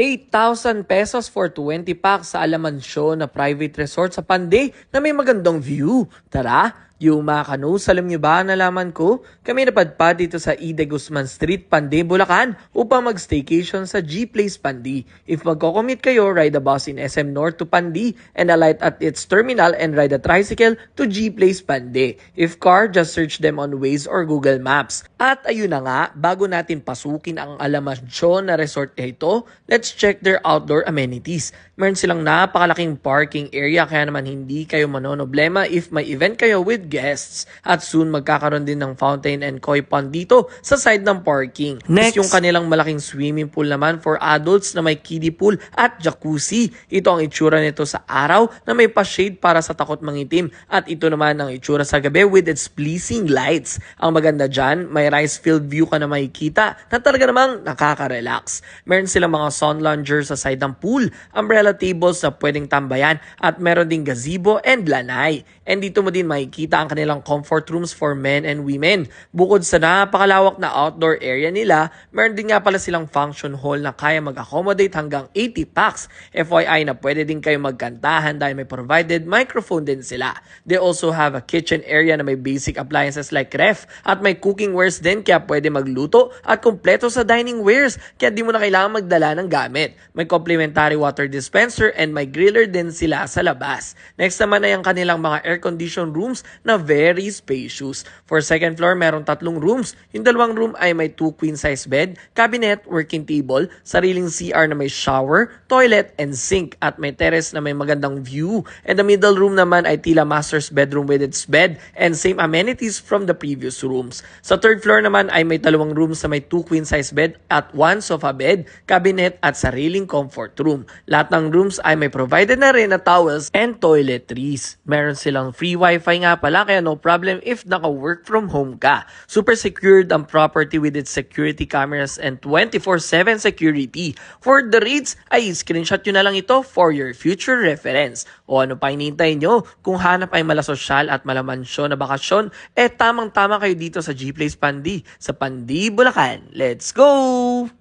8,000 pesos for 20 packs sa Alamansyon na private resort sa Panday na may magandang view. Tara, yung mga kanus, alam nyo ba, nalaman ko? Kami napadpad dito sa Ide Guzman Street, Panday, Bulacan upang mag-staycation sa G-Place Panday. If magko-commute kayo, ride the bus in SM North to Panday and alight at its terminal and ride a tricycle to G-Place Panday. If car, just search them on Waze or Google Maps. At ayun na nga, bago natin pasukin ang Alamansyon na resort na ito, let's check their outdoor amenities. Meron silang napakalaking parking area kaya naman hindi kayo manonoblema if may event kayo with guests. At soon magkakaroon din ng fountain and koi pond dito sa side ng parking. Next, yung kanilang malaking swimming pool naman for adults na may kiddie pool at jacuzzi. Ito ang itsura nito sa araw na may pa-shade para sa takot mangitim. At ito naman ang itsura sa gabi with its pleasing lights. Ang maganda dyan, may rice field view ka na makikita na talaga namang nakaka-relax. Meron silang mga sun lounger sa side ng pool, umbrella tables na pwedeng tambayan at meron ding gazebo and lanay. And dito mo din makikita ang kanilang comfort rooms for men and women. Bukod sa napakalawak na outdoor area nila, meron din nga pala silang function hall na kaya mag-accommodate hanggang 80 packs. FYI na pwede din kayo magkantahan dahil may provided microphone din sila. They also have a kitchen area na may basic appliances like ref at may cooking wares din kaya pwede magluto at kumpleto sa dining wares kaya di mo na kailangan magdala ng gamit. May complimentary water dispenser and may griller din sila sa labas. Next naman ay ang kanilang mga air-conditioned rooms na very spacious. For second floor, meron tatlong rooms. Yung dalawang room ay may two queen-size bed, cabinet, working table, sariling CR na may shower, toilet, and sink at may terrace na may magandang view. And the middle room naman ay tila master's bedroom with its bed and same amenities from the previous rooms. Sa third floor naman ay may dalawang rooms na may two queen-size bed at one sofa bed, cabinet at sariling comfort room. Lahat ng rooms ay may provided na rin na towels and toiletries. Meron silang free wifi nga pala kaya no problem if naka-work from home ka. Super secured ang property with its security cameras and 24-7 security. For the rates ay screenshot nyo na lang ito for your future reference. O ano pa hinihintay nyo? Kung hanap ay malasosyal at malamansyon na bakasyon, eh tamang-tama kayo dito sa G-Place Pandi sa Pandi, Bulacan. Let's go!